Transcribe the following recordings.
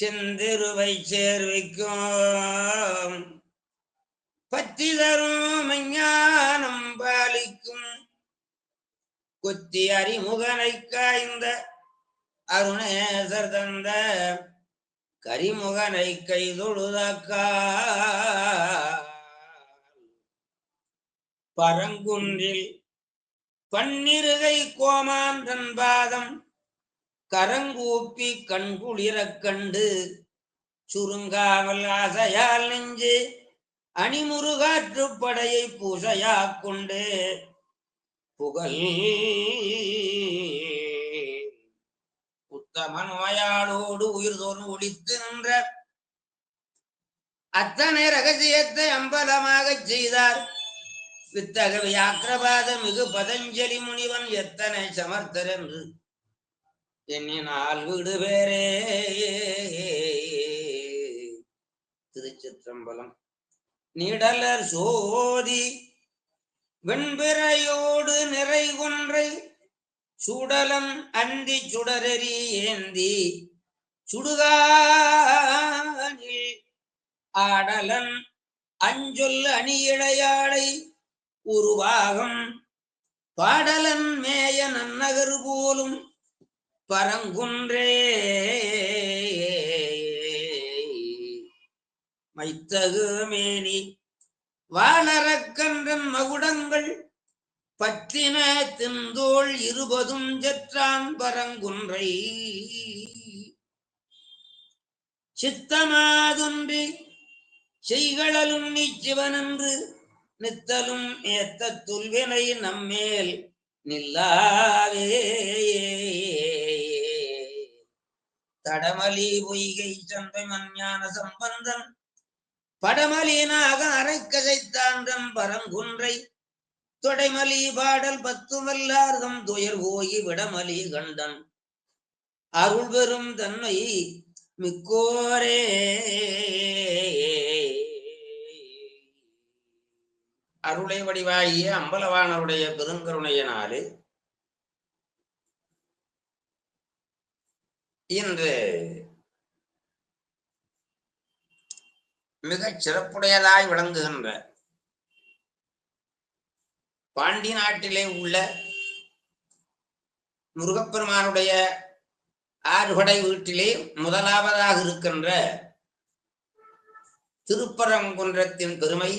செந்திருவை சேர்விக்கும். பத்தி தரும் மெஞ்ஞானம் பாலிக்கும். கொத்தி அறிமுகனை காய்ந்த அருணேசர் தந்த கரிமுகனை கைதொழுதக்கா பரங்குன்றில் பன்னிருகை கோமாந்தன் பாதம் கரங்கூப்பி கண்குளிரக் கண்டு சுருங்காவல் ஆசையால் நெஞ்சு அணிமுருகாற்று படையை பூசையா கொண்டு புகழ் உத்தமன் வயாளோடு உயிர் தோறும் ஒழித்து நின்ற அத்தனை ரகசியத்தை அம்பலமாக செய்தார். வித்தகவி வியாக்கிரபாத மிகு பதஞ்சலி முனிவன் எத்தனை சமர்த்தர் என்று எண்ணினால் விடுவேரே திருச்சிற்றம்பலம். நிடலர் சோதி வெண்பிறையோடு நிறை ஒன்றை சுடலம் அந்தி சுடரறி ஏந்தி சுடுகானில் ஆடலன் அஞ்சொல் அணியிழையாடை உருவாகம் பாடலன் மேய நன்னகர் போலும் பரங்குன்றே. மைத்தகு மேனி வானரக்கன்றன் மகுடங்கள் பற்றின திந்தோள் இருபதும் ஜற்றான் பரங்குன்றை. சித்தமாதொன்றி செய்களலும் நீச்சிவனென்று நித்தலும் ஏத்த துல்வினை நம்மேல் நில்லாவே தடமலி பொய்கை சந்தை மஞ்ஞான சம்பந்தன். படமலினாக அரைக்கசைத்தாண்டம் பரங்குன்றை. தொடைமலி பாடல் பத்து வல்லார்தம் துயர் ஓகி விடமலி கண்டன். அருள் பெறும் தன்மை மிக்கோரே. அருளை வடிவாகிய அம்பலவானருடைய பெருங்கருணையினாலே இன்று மிகச் சிறப்புடையதாய் விளங்குகின்ற பாண்டி நாட்டிலே உள்ள முருகப்பெருமானுடைய ஆறுபடை வீட்டிலே முதலாவதாக இருக்கின்ற திருப்பரங்குன்றத்தின் பெருமை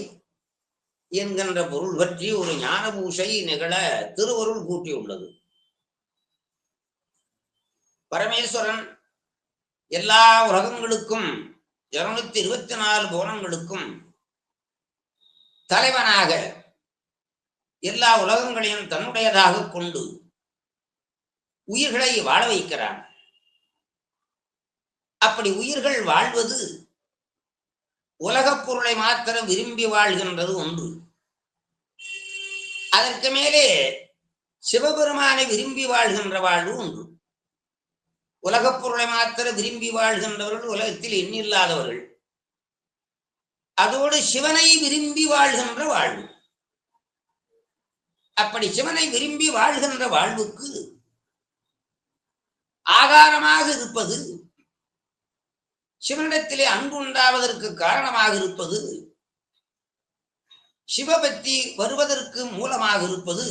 என்கின்ற பொருள் பற்றி ஒரு ஞான பூசை நிகழ திருவருள் கூட்டியுள்ளது. பரமேஸ்வரன் எல்லா உலகங்களுக்கும் இருநூத்தி இருபத்தி நாலு புவனங்களுக்கும் தலைவனாக எல்லா உலகங்களையும் தன்னுடையதாக கொண்டு உயிர்களை வாழ வைக்கிறான். அப்படி உயிர்கள் வாழ்வது உலகப் பொருளை மாத்திரம் விரும்பி வாழ்கின்றது ஒன்று. அதற்கு மேலே சிவபெருமானை விரும்பி வாழ்கின்ற வாழ்வு ஒன்று. உலகப் பொருளை மாத்திர விரும்பி வாழ்கின்றவர்கள் உலகத்தில் எண்ணில்லாதவர்கள். அதோடு சிவனை விரும்பி வாழ்கின்ற வாழ்வு. அப்படி சிவனை விரும்பி வாழ்கின்ற வாழ்வுக்கு ஆகாரமாக இருப்பது சிவனிடத்திலே அன்பு உண்டாவதற்கு காரணமாக இருப்பது சிவபக்தி வருவதற்கு மூலமாக இருப்பது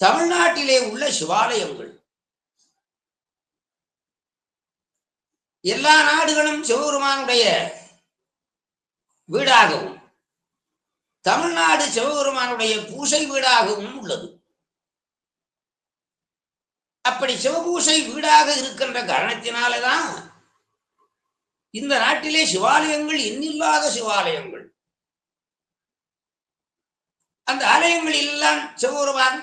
தமிழ்நாட்டிலே உள்ள சிவாலயங்கள். எல்லா நாடுகளும் சிவபெருமானுடைய வீடாகவும் தமிழ்நாடு சிவபெருமானுடைய பூசை வீடாகவும் உள்ளது. அப்படி சிவபூசை வீடாக இருக்கின்ற காரணத்தினாலதான் இந்த நாட்டிலே சிவாலயங்கள் எண்ணில்லாத சிவாலயங்கள். அந்த ஆலயங்கள் எல்லாம் சிவபெருமான்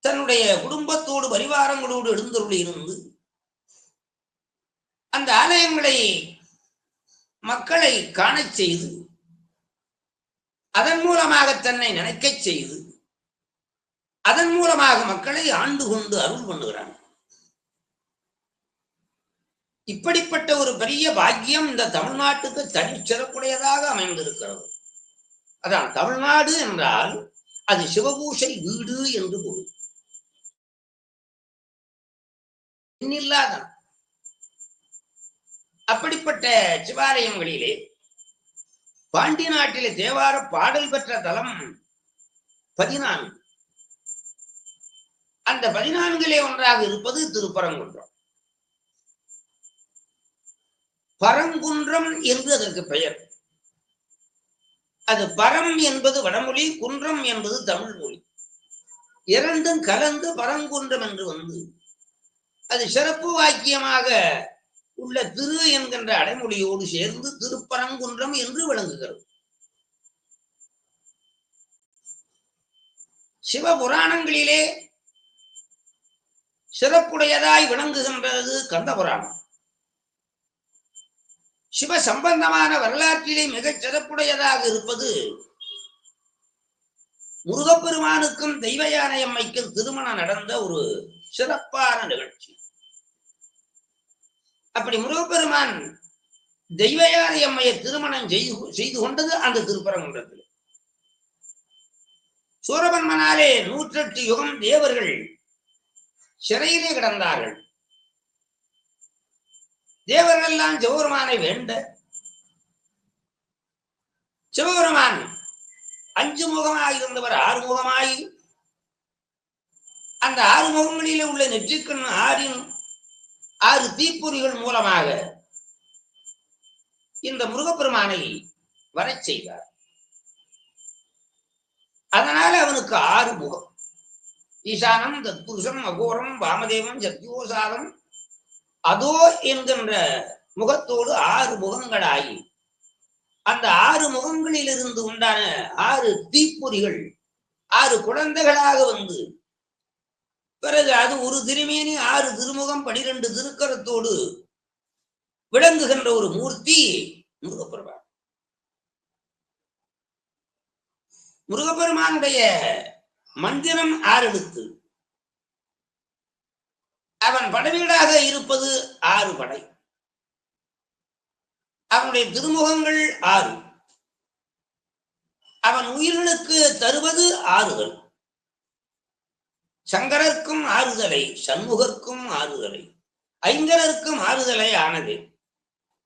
தன்னுடைய குடும்பத்தோடு பரிவாரங்களோடு எழுந்தருளி இருந்து அந்த ஆலயங்களை மக்களை காண செய்து அதன் மூலமாக தன்னை நினைக்கச் செய்து அதன் மூலமாக மக்களை ஆண்டு கொண்டு அருள் பண்ணுகிறான். இப்படிப்பட்ட ஒரு பெரிய பாக்கியம் இந்த தமிழ்நாட்டுக்கு தனிச்சிறப்புடையதாக அமைந்திருக்கிறது. அதான் தமிழ்நாடு என்றால் அது சிவபூஷை வீடு என்று பொருள். இல்லாதான் அப்படிப்பட்ட சிவாலயங்களிலே பாண்டி நாட்டிலே தேவார பாடல் பெற்ற தலம் பதினான்கு. அந்த பதினான்கிலே ஒன்றாக இருப்பது திருப்பரங்குன்றம். பரங்குன்றம் என்று அதற்கு பெயர். அது பரம் என்பது வடமொழி குன்றம் என்பது தமிழ் மொழி இரண்டும் கலந்து பரங்குன்றம் என்று வந்து அது சிறப்பு வாக்கியமாக உள்ள திரு என்கின்ற அடைமொழியோடு சேர்ந்து திருப்பரங்குன்றம் என்று விளங்குகிறது. சிவபுராணங்களிலே சிறப்புடையதாய் விளங்குகின்றது கந்த புராணம் சிவ சம்பந்தமான வரலாற்றிலே மிகச் சிறப்புடையதாக இருப்பது முருகப்பெருமானுக்கும் தெய்வ யானையம்மைக்கும் திருமணம் நடந்த ஒரு சிறப்பான நிகழ்ச்சி. அப்படி முருகப்பெருமான் தெய்வயாரி அம்மையை திருமணம் செய்து செய்து கொண்டது அந்த திருப்பரங்குன்றத்தில். சூரபன்மனாலே நூற்றெட்டு யுகம் தேவர்கள் சிறையிலே கிடந்தார்கள். தேவர்கள் எல்லாம் சிவபெருமானை வேண்ட சிவபெருமான் அஞ்சு முகமாயிருந்தவர் ஆறு முகமாயி அந்த ஆறு முகங்களிலே உள்ள நெற்றிக்கண் ஆறின் ஆறு தீப்பொறிகள் மூலமாக இந்த முருகப்பெருமானை வரச் செய்தார். அதனால அவனுக்கு ஆறு முகம். ஈசானம் தத்புருஷம் அகோரம் வாமதேவம் சத்யோசாதம். அதோ என்கின்ற முகத்தோடு ஆறு முகங்களாகி அந்த ஆறு முகங்களிலிருந்து உண்டான ஆறு தீப்பொறிகள் ஆறு குழந்தைகளாக வந்து பிறகு அது ஒரு திருமேனி ஆறு திருமுகம் பனிரெண்டு திருக்கரத்தோடு விளங்குகின்ற ஒரு மூர்த்தி முருகப்பெருமான். முருகப்பெருமானுடைய மந்திரம் ஆறெழுத்து. அவன் படவீடாக இருப்பது ஆறு படை. அவனுடைய திருமுகங்கள் ஆறு. அவன் உயிர்களுக்கு தருவது ஆறுகள். சங்கரர்க்கும் ஆறுதலை சண்முகர்க்கும் ஆறுதலை. ஐங்கரர்க்கும் ஆறுதலை ஆனது.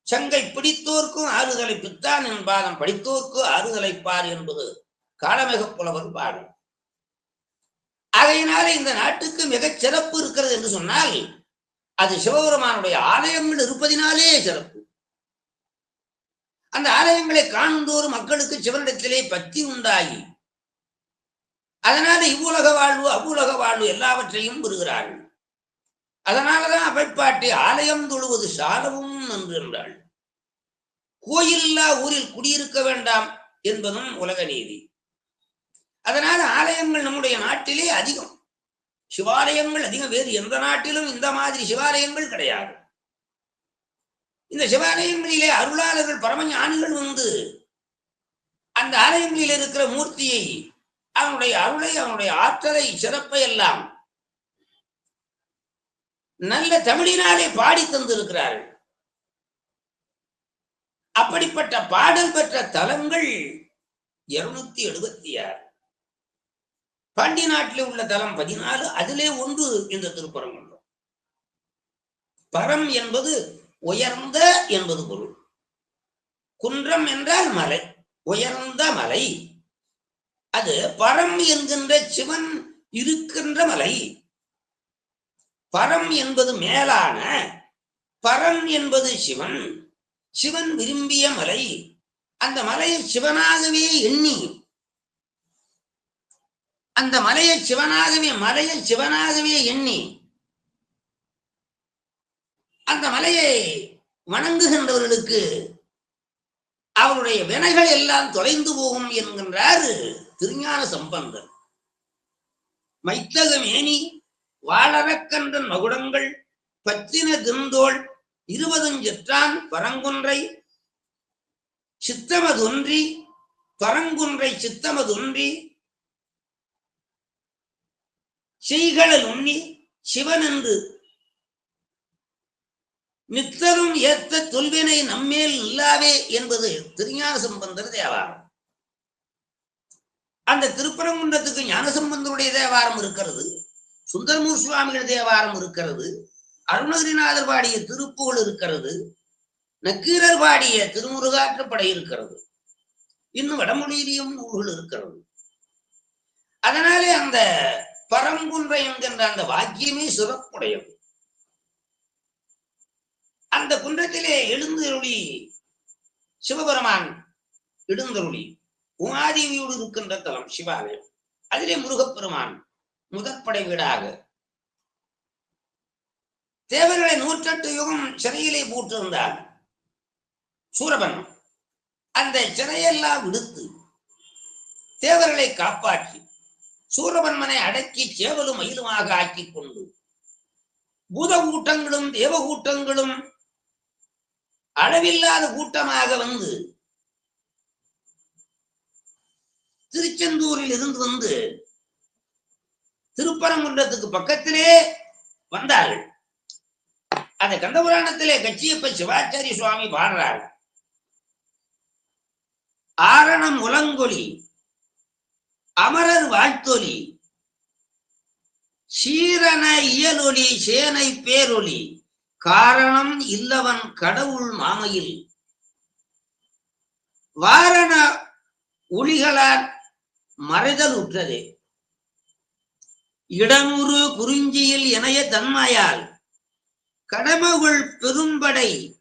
சங்கை பிடித்தோர்க்கும் ஆறுதலை பித்தான் என்பாதம் படித்தோர்க்கு ஆறுதலை பார் என்பது காலமிக புலவர் பாடல் அதையினால இந்த நாட்டுக்கு மிகச் சிறப்பு இருக்கிறது என்று சொன்னால் அது சிவபெருமானுடைய ஆலயங்கள் இருப்பதினாலே சிறப்பு. அந்த ஆலயங்களை காணுந்தோறும் மக்களுக்கு சிவனிடத்திலே பக்தி உண்டாகி அதனால இவ்வுலக வாழ்வு அவ்வுலக வாழ்வு எல்லாவற்றையும் பெறுகிறார்கள். அதனாலதான் அவைப்பாட்டி ஆலயம் தொழுவது சாலவும் நன்று என்றாள் கோயில்லா ஊரில் குடியிருக்க வேண்டாம் என்பதும் உலக நீதி. அதனால ஆலயங்கள் நம்முடைய நாட்டிலே அதிகம். சிவாலயங்கள் அதிகம். வேறு எந்த நாட்டிலும் இந்த மாதிரி சிவாலயங்கள் கிடையாது. இந்த சிவாலயங்களிலே அருளாளர்கள் பரமஞானிகள் வந்து அந்த ஆலயங்களில் இருக்கிற மூர்த்தியை அவனுடைய அருளை அவனுடைய ஆற்றலை சிறப்பை எல்லாம் நல்ல தமிழினாலே பாடி தந்திருக்கிறார்கள். அப்படிப்பட்ட பாடல் பெற்ற தலங்கள் இருநூத்தி எழுபத்தி ஆறு. பாண்டி நாட்டிலே உள்ள தலம் பதினாலு அதிலே ஒன்று இந்த திருப்பரங்குன்றம். பரம் என்பது உயர்ந்த என்பது பொருள். குன்றம் என்றால் மலை உயர்ந்த மலை. அது பரம் என்கின்ற சிவன் இருக்கின்ற மலை. பரம் என்பது மேலான பரம் என்பது சிவன். சிவன் விரும்பிய மலை. அந்த மலையை சிவனாகவே எண்ணி அந்த மலையை சிவனாகவே மலையை சிவனாகவே எண்ணி அந்த மலையை வணங்குகின்றவர்களுக்கு அவருடைய வினைகள் எல்லாம் தொலைந்து போகும் என்கின்றார். திருஞான சம்பந்தர் மைத்தகமேனி வாழறக்கன்றன் மகுடங்கள் பத்தின திருந்தோள் இருபதுஞ்செற்றான் பரங்குன்றை சித்தமதுன்றி பரங்குன்றை சித்தமதுன்றி செய்களல் உண்ணி சிவன் என்று நித்தரும் ஏத்த தொல்வினை நம்மேல் இல்லாவே என்பது திருஞான சம்பந்தர் தேவாரம். அந்த திருப்பரங்குன்றத்துக்கு ஞானசம்பந்தருடைய தேவாரம் இருக்கிறது சுந்தரமூர் சுவாமிகள் தேவாரம் இருக்கிறது அருணகிரிநாதர் பாடிய திருப்புகள் இருக்கிறது நக்கீரர் பாடிய திருமுருகாற்றுப்படை இருக்கிறது. இன்னும் வடமொழியிலையும் நூல்கள் இருக்கிறது. அதனாலே அந்த பரங்குன்றை என்கின்ற அந்த வாக்கியமே சிறப்புடையது. அந்த குன்றத்திலே எழுந்தருளி சிவபெருமான் எழுந்தருளி உமாதேவியோடு இருக்கின்ற தலம் சிவாலயம். அதிலே முருகப்பெருமான் முதற்படை வீடாக. தேவர்களை நூற்றெட்டு யுகம் சிறையிலே போட்டிருந்தார். சூரபன் அந்த சிறையெல்லாம் விடுத்து தேவர்களை காப்பாற்றி சூரபன்மனை அடக்கி சேவலும் மயிலுமாக ஆக்கிக் கொண்டு பூத கூட்டங்களும் தேவ கூட்டங்களும் அளவில்லாத கூட்டமாக வந்து திருச்செந்தூரில் இருந்து வந்து திருப்பரங்குன்றத்துக்கு பக்கத்திலே வந்தார்கள். அந்த கந்தபுராணத்திலே கச்சியப்ப சிவாச்சாரிய சுவாமி பாடுறார் ஆரணம் உலங்கொலி அமரர் வாழ்த்தொலி சீரண இயலொலி சேனை பேரொலி காரணம் இல்லவன் கடவுள் மாமையில். வாரண ஒளிகளால் மறைதல் உற்றது. இடமுறு குறிஞ்சியில் இணைய தன்மையால் கடமைகள் பெரும்படை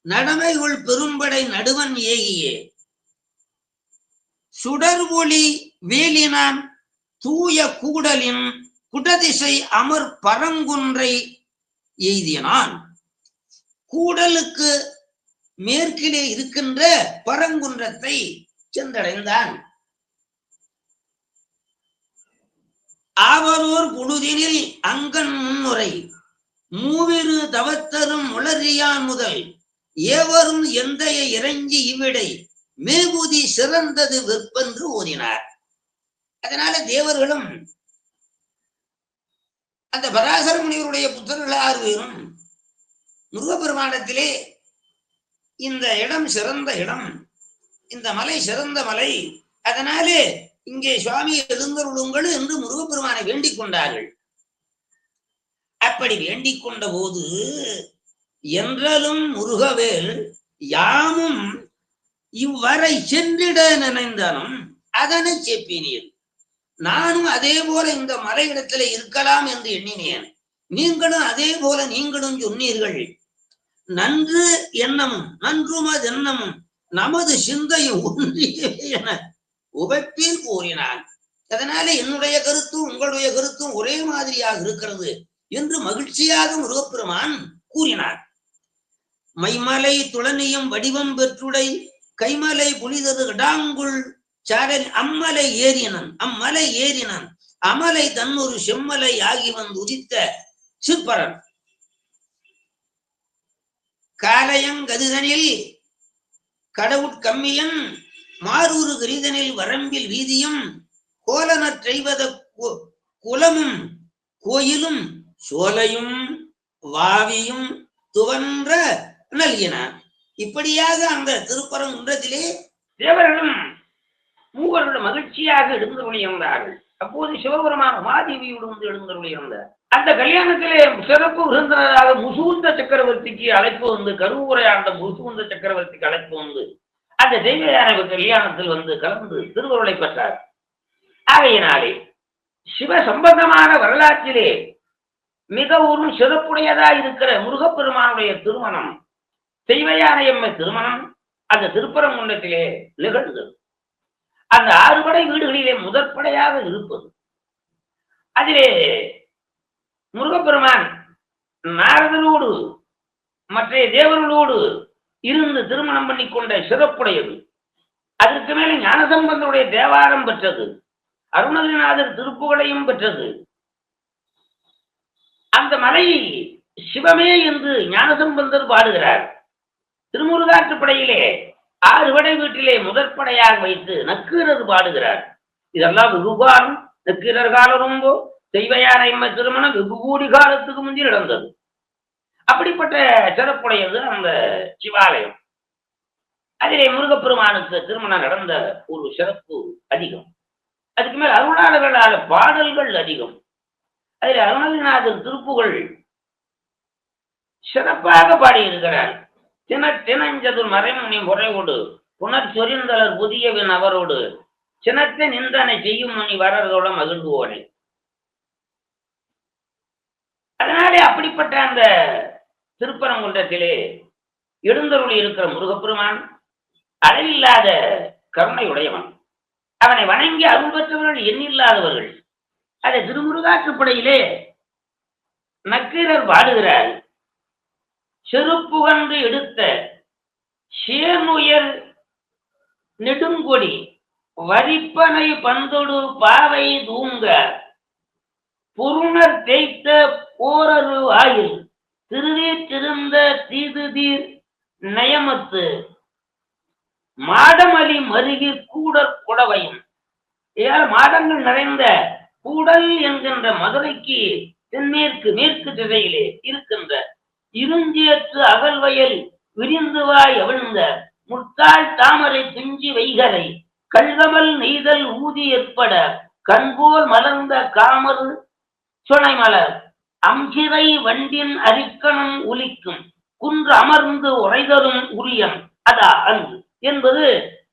நடமைகள் பெரும்படை நடுவன் ஏகியே. சுடர் ஒளி வேலினான் தூய கூடலின் குடதிசை அமர் பரங்குன்றை எய்தினான். கூடலுக்கு மேற்கிலே இருக்கின்ற பரங்குன்றத்தை சென்றடைந்தான். ஆவலூர் குழுதிரில் அங்கன் முன்னுரை. மூவிரு தவத்தரும் உளறியான் முதல். ஏவரும் எந்தைய இறங்கி இவ்விடை. மேபூதி சிறந்தது விற்பென்று ஓதினார். அதனால தேவர்களும் அந்த பராசர முனிவருடைய புத்தர்கள் ஆறு பேரும் முருகப்பெருமானத்திலே இந்த இடம் சிறந்த இடம் இந்த மலை சிறந்த மலை அதனாலே இங்கே சுவாமி எழுந்தருளுங்கள் என்று முருகப்பெருமானை வேண்டிக் கொண்டார்கள். அப்படி வேண்டிக் கொண்ட போது என்றலும் முருகவேல் யாமும் இவ்வரை சென்றிட நினைந்தனும் அதனை செப்பினீர். நானும் அதே போல இந்த மலையிடத்துல இருக்கலாம் என்று எண்ணினேன். நீங்களும் அதே போல நீங்களும் சொன்னீர்கள். நன்று எண்ணமும் நன்றுமது எண்ணமும் நமது சிந்தையும் ஒன்றியவே என உபப்பில் கூறினான் அதனால என்னுடைய கருத்தும் உங்களுடைய கருத்தும் ஒரே மாதிரியாக இருக்கிறது என்று மகிழ்ச்சியாக முருகப்பெருமான் கூறினார். மைமலை துளனியும் வடிவம் பெற்றுடை கைமலை புனிதது இடாங்குள் சாரல் அம்மலை ஏறினன் அம்மலை ஏறினன் அமலை தன்னொரு செம்மலை ஆகி வந்து உதித்த சிற்பரன். காலையங்கதிதனில் கடவுட்கம்மியன் மாரூறு கிரீதனில் வரம்பில் வீதியும் கோலனற்றைவத செய்வத குலமும் கோயிலும் சோலையும் வாவியும் துவன்ற நல்கின. இப்படியாக அந்த திருப்பரங்குன்றத்திலே தேவர்களும் மூவர்களும் மகிழ்ச்சியாக எழுந்தருளியிருந்தார்கள் அப்போது சிவபெருமான் உமாதேவியோடு வந்து எழுந்தருளியிருந்தார் அந்த கல்யாணத்திலே சிறப்பு விருந்தினராக முசூந்த சக்கரவர்த்திக்கு அழைப்பு வந்து கருவுரை அந்த முசூந்த சக்கரவர்த்திக்கு அழைப்பு வந்து அந்த தெய்வயான கல்யாணத்தில் வந்து கலந்து திருவருளை பெற்றார். ஆகையினாலே சிவ சம்பந்தமான வரலாற்றிலே மிகவும் சிறப்புடையதா இருக்கிற முருகப்பெருமானுடைய திருமணம் தெய்வயானையம்மை திருமணம் அந்த திருப்பரங்குன்றத்திலே நிகழ்ந்தது. அந்த ஆறுபடை வீடுகளிலே முதற்படையாக இருப்பது. அதிலே முருகப்பெருமான் நாரதனோடு மற்ற தேவர்களோடு இருந்து திருமணம் பண்ணி கொண்ட சிறப்புடையது. அதற்கு மேலே ஞானசம்பந்தனுடைய தேவாரம் பெற்றது. அருணகிரிநாதர் திருப்புகளையும் பெற்றது. அந்த மலை சிவமே என்று ஞானசம்பந்தர் பாடுகிறார். திருமுருகாற்றுப்படையிலே ஆறு படை வீட்டிலே முதற்படையாக வைத்து நக்கீரர் பாடுகிறார். இதெல்லாம் வெகுகாலம் நக்கீரர் காலம் ரொம்ப. தெய்வயானை திருமணம் வெகு கூடி காலத்துக்கு முந்தி நடந்தது. அப்படிப்பட்ட சிறப்புடையது அந்த சிவாலயம். அதிலே முருகப்பெருமானுக்கு திருமணம் நடந்த ஒரு சிறப்பு அதிகம். அதுக்கு மேல் அருணாளர்களால பாடல்கள் அதிகம். அதில் அருணகிரிநாதர் திருப்புகள் சிறப்பாக பாடியிருக்கிறார். தினஞ்சது மறைமுனி முறையோடு புனர் சொரிந்தலர் புதியவின் அவரோடு சினத்தை நிந்தனை செய்யும் முனி வரதோட மகிழ்வோனே அதனாலே அப்படிப்பட்ட அந்த திருப்பரங்குன்றத்திலே எழுந்தருள் இருக்கிற முருகப்பெருமான் அளவில்லாத கருணை உடையவன் அவனை வணங்கி அருள் பெற்றவர்கள் எண்ணில்லாதவர்கள். அதை திருமுருகாற்றுப்படையிலே நக்கீரர் பாடுகிறார். செருப்புகன்று எடுத்த சேனுயர் நெடுங்கொடி வரிப்பனை பந்தொடு பாவை தூங்க. பொருணர் தேய்த்த போரரு ஆயில். திருவே திருந்த தீதுதீர் நயமத்து மாடமலி மருகி கூடற் குடவையும். ஏழு மாடங்கள் நிறைந்த கூடல் என்கின்ற மதுரைக்கு தென்மேற்கு மேற்கு திசையிலே இருக்கின்ற இருஞ்சியற்று அகல்வயல் விரிந்துவாய் அவிழ்ந்த முத்தாள் தாமரை துஞ்சி வைகரை கல்கமல் நெய்தல் ஊதி ஏற்பட கண்போல் மலர்ந்த காமரு சுனை மலர் அம்சிறை வண்டின் அரிக்கணும் ஒலிக்கும் குன்று அமர்ந்து உரைதரும் உரியம் அதா அன்று என்பது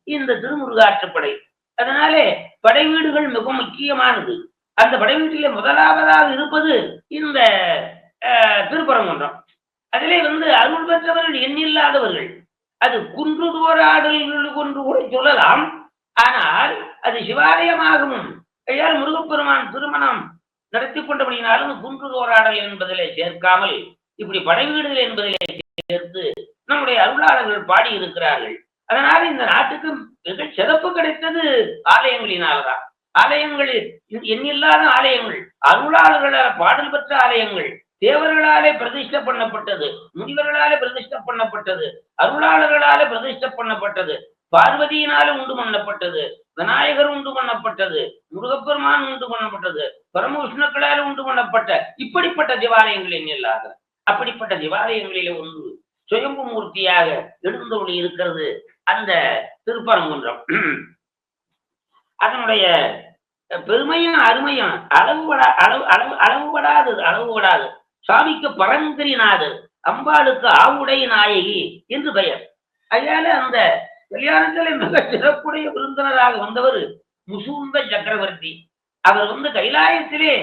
இந்த திருமுருகாற்றுப்படை அதனாலே படை வீடுகள் மிக முக்கியமானது. அந்த படை வீட்டிலே முதலாவதாக இருப்பது இந்த அஹ், திருப்பரங்குன்றம். அதிலே வந்து அருள் பெற்றவர்கள் எண்ணில்லாதவர்கள். அது குன்று தோராடல்கள் கொன்று கூட சொல்லலாம். ஆனால் அது சிவாலயமாகவும் ஐயா முருகப்பெருமான் திருமணம் நடத்தி குன்று குன்றுதோராடல் என்பதிலே சேர்க்காமல் இப்படி படைவீடுகள் என்பதிலே சேர்த்து நம்முடைய அருளாளர்கள் பாடி இருக்கிறார்கள் அதனால இந்த நாட்டுக்கு மிக சிறப்பு கிடைத்தது ஆலயங்களினால்தான். ஆலயங்களில் எண்ணில்லாத ஆலயங்கள் அருளாளர்களால் பாடல் பெற்ற ஆலயங்கள் தேவர்களாலே பிரதிஷ்டை பண்ணப்பட்டது முனிவர்களாலே பிரதிஷ்டை பண்ணப்பட்டது அருளாளர்களாலே பிரதிஷ்டை பண்ணப்பட்டது. பார்வதியினால உண்டு பண்ணப்பட்டது விநாயகர் உண்டு பண்ணப்பட்டது முருகப்பெருமான் உண்டு பண்ணப்பட்டது பரமவிஷ்ணுக்களால் உண்டு பண்ணப்பட்ட இப்படிப்பட்ட தேவாலயங்களின் இல்லாத? அப்படிப்பட்ட தேவாலயங்களிலே ஒன்று சுயம்பு மூர்த்தியாக எழுந்தொழி இருக்கிறது அந்த திருப்பரங்குன்றம். அதனுடைய பெருமையும் அருமையும் அளவுபடா அளவு அளவு அளவுபடாது அளவுபடாது சுவாமிக்கு பரங்கிரிநாதர் அம்பாளுக்கு ஆவுடை நாயகி என்று பெயர். அதனால அந்த கல்யாணத்திலே மிக சிறப்புடைய விருந்தினராக வந்தவர் முசூந்த சக்கரவர்த்தி. அவர் வந்து கைலாயத்திலே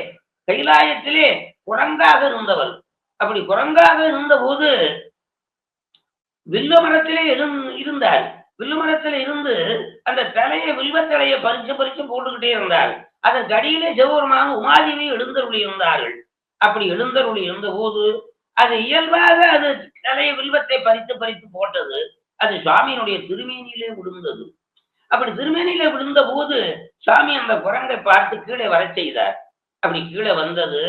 கைலாயத்திலே குரங்காக இருந்தவர். அப்படி குரங்காக இருந்த போது வில்ல மரத்திலே இருந்தார். வில்லு மரத்துல இருந்து அந்த தலையை வில்வத்தலையை பறிச்சு பறிச்சு போட்டுக்கிட்டே இருந்தார். அதன் கடியிலே ஜெவரமாக உமாதேவி எழுந்தருளி இருந்தார்கள். அப்படி எழுந்தருளி இருந்த போது அது இயல்பாக அது தலையை வில்வத்தை பறித்து பறித்து போட்டது. அது சுவாமியினுடைய திருமேனியிலே விழுந்தது. அப்படி திருமேனியிலே விழுந்த போது சுவாமி அந்த குரங்கை பார்த்து கீழே வர செய்தார். அப்படி கீழே வந்தது.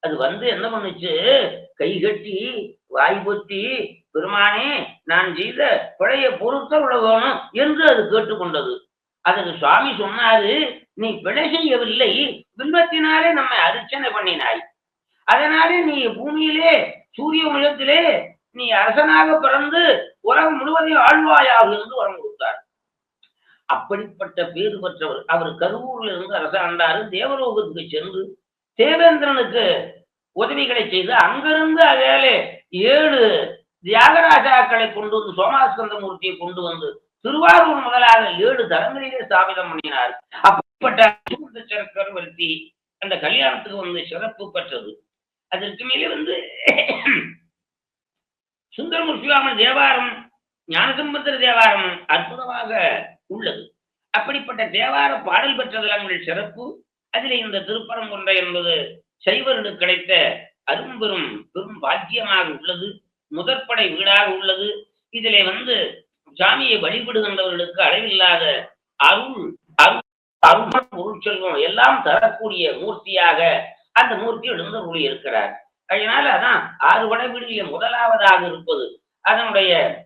அது வந்து என்ன பண்ணுச்சு? கை கட்டி வாய் பொத்தி பெருமானே நான் செய்த பிழைய பொருத்தருள உலகம் என்று அது கேட்டுக்கொண்டது. அதுக்கு சுவாமி சொன்னாரு நீ பிழை செய்யவில்லை. பின்பத்தினாலே நம்மை அர்ச்சனை பண்ணினாய். அதனாலே நீ பூமியிலே சூரிய உலகத்திலே நீ அரசனாக பிறந்து உலகம் முழுவதையும் ஆழ்வாயாக இருந்து வரம் கொடுத்தார். அப்படிப்பட்ட பேறு பெற்றவர். அவர் கருவூர்ல இருந்து அரசாண்டாரு. தேவலோகத்துக்கு சென்று தேவேந்திரனுக்கு உதவிகளை செய்து அங்கிருந்து அதே ஏழு தியாகராஜாக்களை கொண்டு வந்து சோமாஸ்கந்த மூர்த்தியை கொண்டு வந்து திருவாரூர் முதலாக ஏழு தலங்களிலே ஸ்தாபிதம் பண்ணினார். அப்படிப்பட்ட சக்கரவர்த்தி அந்த கல்யாணத்துக்கு வந்து சிறப்பு பெற்றது. அதற்கு மேலே வந்து சுந்தரமுர்சிவாமன் தேவாரம் ஞானசம்பந்தர் தேவாரம் அற்புதமாக உள்ளது அப்படிப்பட்ட தேவார பாடல் பெற்ற சிறப்பு அதில் இந்த திருப்பரங்குன்றை என்பது சைவர்களுக்கு கிடைத்த அரும்பெரும் பெரும் பாக்கியமாக உள்ளது முதற்படை வீடாக உள்ளது இதிலே வந்து சாமியை வழிபடுகின்றவர்களுக்கு அளவில்லாத அருள் அருள் அருள் பொருள் செல்வம் எல்லாம் தரக்கூடிய மூர்த்தியாக அந்த மூர்த்தி எழுந்தருளி இருக்கிறார் அதனால அதான் ஆறு படை முதலாவதாக இருப்பது. அதனுடைய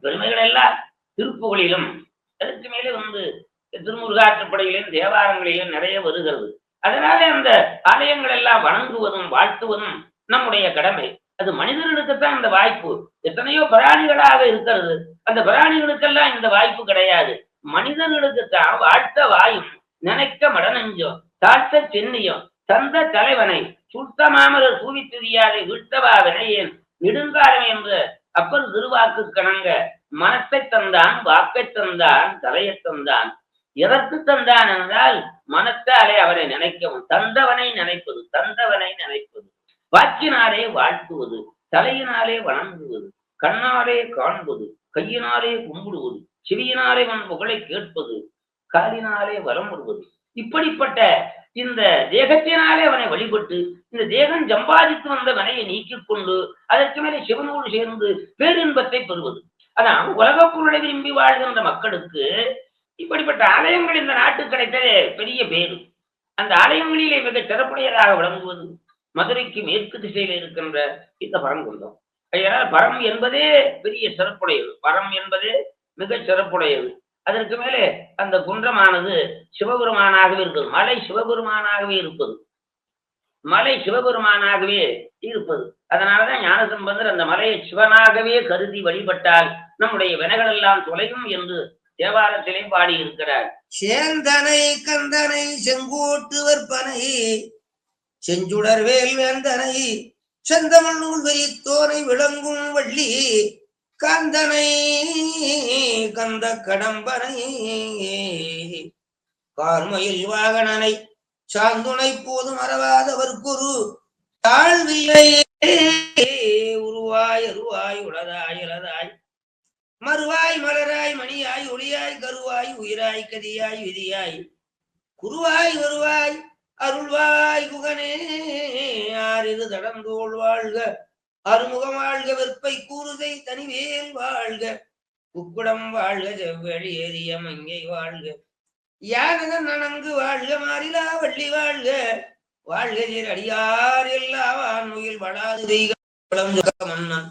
பெருமைகள் எல்லாம் திருப்புகளிலும் அதுக்கு மேலே வந்து திருமுருகாற்றுப்படையிலும் தேவாரங்களிலும் நிறைய வருகிறது. அதனால அந்த ஆலயங்கள் எல்லாம் வணங்குவதும் வாழ்த்துவதும் நம்முடைய கடமை. அது மனிதர்களுக்குத்தான் இந்த வாய்ப்பு. எத்தனையோ பிராணிகளாக இருக்கிறது. அந்த பிராணிகளுக்கெல்லாம் இந்த வாய்ப்பு கிடையாது. மனிதர்களுக்குத்தான் வாழ்த்த வாயும் நினைக்க மடநஞ்சம் தாழ்த்த சென்னியம் தந்த தலைவனை சுத்தமாமரு சூவி துதியாரை வீழ்த்தவா வினையேன் நெடுங்காலம் என்று அப்பர் திருவாக்கு கணங்க மனத்தை தந்தான் வாக்கை தந்தான் தலையை தந்தான். எதற்கு தந்தான் என்றால் மனத்தாலே அவரை நினைக்கவும் தந்தவனை நினைப்பது தந்தவனை நினைப்பது. வாக்கினாலே வாழ்த்துவது தலையினாலே வணங்குவது கண்ணாலே காண்பது கையினாலே கும்பிடுவது செவியினாலே வன் புகழை கேட்பது காலினாலே வலம் விடுவது இப்படிப்பட்ட இந்த தேகத்தினாலே அவனை வழிபட்டு இந்த தேகம் சம்பாதித்து வந்த வனையை நீக்கிக் கொண்டு அதற்கு மேலே சிவனோடு சேர்ந்து பேரின்பத்தை பெறுவது. அதான் உலக பொருளை விரும்பி வாழ்கின்ற மக்களுக்கு இப்படிப்பட்ட ஆலயங்கள் இந்த நாட்டு கிடைத்ததே பெரிய பேரு அந்த ஆலயங்களிலே மிக சிறப்புடையதாக விளங்குவது மதுரைக்கு மேற்கு திசையில் இருக்கின்ற இந்த பரங்குன்றம் அதனால் பரம் என்பதே பெரிய சிறப்புடையது. பரம் என்பதே மிக சிறப்புடையது. அதற்கு மேலே அந்த குன்றமானது சிவபெருமானாகவே இருப்பது மலை சிவபெருமானாகவே இருப்பது. மலை சிவபெருமானாகவே இருப்பது. அதனாலதான் ஞானசம்பந்தர் அந்த மலையை சிவனாகவே கருதி வழிபட்டால் நம்முடைய வினைகள் எல்லாம் தொலையும் என்று தேவாலயத்திலே பாடியிருக்கிறார். சேந்தனை கந்தனை செங்கோட்டு வற்பனை செஞ்சுடர் வேல் வேந்தனை செந்தமிழ் நூல் வெறித்தோனை விளங்கும் வள்ளி கந்தனை கந்த கடம்பனை கார்மையில் வாகனனை சாந்துணை போதும் அறவாதவர் குரு தாழ்வில்லை. உருவாய் அருவாய் உளதாய் இளதாய் மறுவாய் மலராய் மணியாய் ஒளியாய் கருவாய் உயிராய் கதியாய் விதியாய். குருவாய் வருவாய் அருள்வாய் குகனே ஆறிது தடந்தோள் வாழ்க. அருமுகம் வாழ்க வெற்பை கூறுதை தனிவேல் வாழ்க. குக்குடம் வாழ்க செவ்வழி ஏறிய மங்கை வாழ்க. யானதன் நனங்கு வாழ்க மாறிலா வள்ளி வாழ்க. வாழ்க நீர் அடியார் எல்லா வான்முயில் வளாது தெய்க மன்னன்.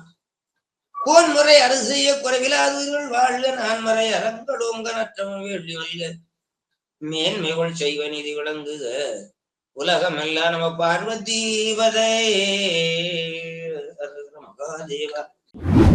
கோன்முறை அரசிய குறைவிலாதீர்கள் வாழ்க நான் மறை அறங்கடோங்க நற்றம வேள்வி வாழ்க மேன்மைகள் செய்வ நிதி விளங்குக உலகமெல்லாம் நம பார்வதி வதை. 啊，对了。